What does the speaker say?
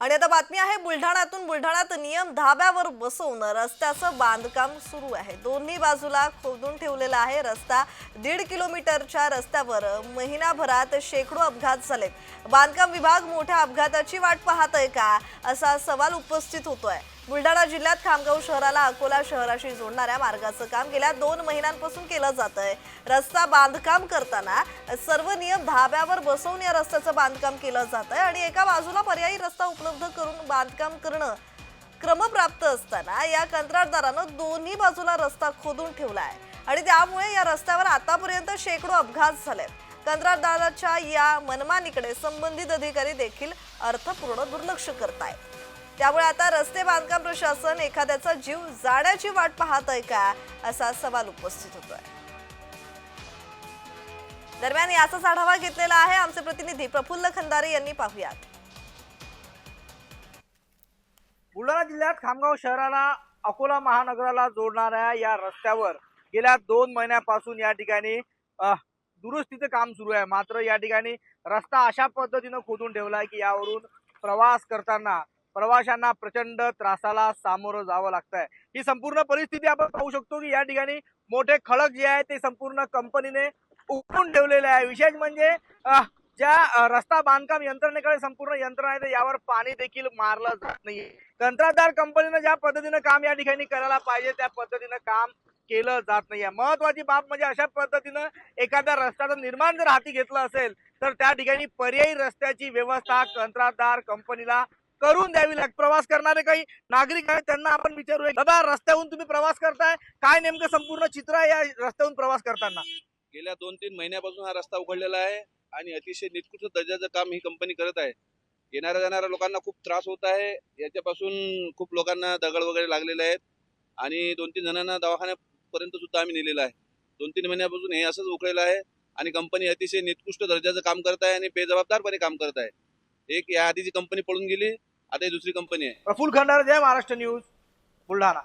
आणि आता बातमी आहे बुलढाण्यातून बुलढाण्यात नियम धाब्यावर बसवून रस्त्याचं बांधकाम सुरू आहे. दोन्ही बाजूला खोदून ठेवलेला आहे रस्ता. दीड किलोमीटरच्या रस्त्यावर महिनाभरात शेकडो अपघात झालेत. बांधकाम विभाग मोठ्या अपघाताची वाट पाहत आहे का? असा सवाल उपस्थित होतोय. बुलढाणा जिल्ह्यात खामगाव शहराला अकोला शहराशी जोडणाऱ्या मार्गाचं काम गेल्या दोन महिन्यांपासून केलं जात आहे रस्ता बांधकाम करताना सर्व नियम धाब्यावर बसवून या रस्त्याचं बांधकाम केलं जात आहे आणि एका बाजूला पर्यायी रस्ता उपलब्ध करून बांधकाम करणं क्रमप्राप्त असताना या कंत्राटदारानं दोन्ही बाजूला रस्ता खोदून ठेवला आहे आणि त्यामुळे या रस्त्यावर आतापर्यंत शेकडो अपघात झालेत. कंत्राटदाराच्या या मनमानीकडे संबंधित अधिकारी देखील अर्थपूर्ण दुर्लक्ष करतायत. त्यामुळे आता रस्ते बांधकाम प्रशासन एखाद्याचा जीव जाण्याची वाट पाहत आहे का असा सवाल उपस्थित होतोय. दरम्यान याचाच आढावा घेतलेला आहे आमचे प्रतिनिधी प्रफुल्ल खंदारे यांनी पाहुयात. बुलढाणा जिल्ह्यात खामगाव शहराला अकोला महानगराला जोडणाऱ्या या रस्त्यावर गेल्या दोन महिन्यापासून या ठिकाणी दुरुस्तीचं काम सुरू आहे. मात्र या ठिकाणी रस्ता अशा पद्धतीनं खोदून ठेवला आहे की यावरून प्रवास करताना प्रवाशांना प्रचंड त्रासाला सामोरं जावं लागतंय. ही संपूर्ण परिस्थिती आपण पाहू शकतो की या ठिकाणी मोठे खडक जे आहे ते संपूर्ण कंपनीने उकळून ठेवलेले आहे. विशेष म्हणजे ज्या रस्ता बांधकाम यंत्रणेकडे संपूर्ण यंत्रणा आहे यावर पाणी देखील मारलं जात नाहीये. कंत्राटदार कंपनीनं ज्या पद्धतीनं काम या ठिकाणी करायला पाहिजे त्या पद्धतीनं काम केलं जात नाहीये. महत्वाची बाब म्हणजे अशा पद्धतीनं एखाद्या रस्त्याचं निर्माण जर हाती घेतलं असेल तर त्या ठिकाणी पर्यायी रस्त्याची व्यवस्था कंत्राटदार कंपनीला करून द्यावी लागते प्रवास करणारे काही नागरिक आहेत त्यांना आपण विचारूया. दादा रस्त्याहून तुम्ही प्रवास करताय काय नेमकं संपूर्ण चित्र आहे या रस्त्याहून प्रवास करताना? गेल्या दोन तीन महिन्यापासून हा रस्ता उघडलेला आहे आणि अतिशय निकृष्ट दर्जाचं काम ही कंपनी करत आहे. येणाऱ्या जाणाऱ्या लोकांना खूप त्रास होत आहे. याच्यापासून खूप लोकांना दगड वगैरे लागलेले आहेत आणि दोन तीन जणांना दवाखान्यापर्यंत सुद्धा आम्ही नेलेलं आहे. दोन तीन महिन्यापासून हे असंच उकळलेलं आहे आणि कंपनी अतिशय निकृष्ट दर्जाचं काम करत आहे आणि बेजबाबदारपणे काम करत आहे. एक या आधीची कंपनी पळून गेली आता ही दुसरी कंपनी आहे. प्रफुल खंडार जय महाराष्ट्र न्यूज बुलढाणा.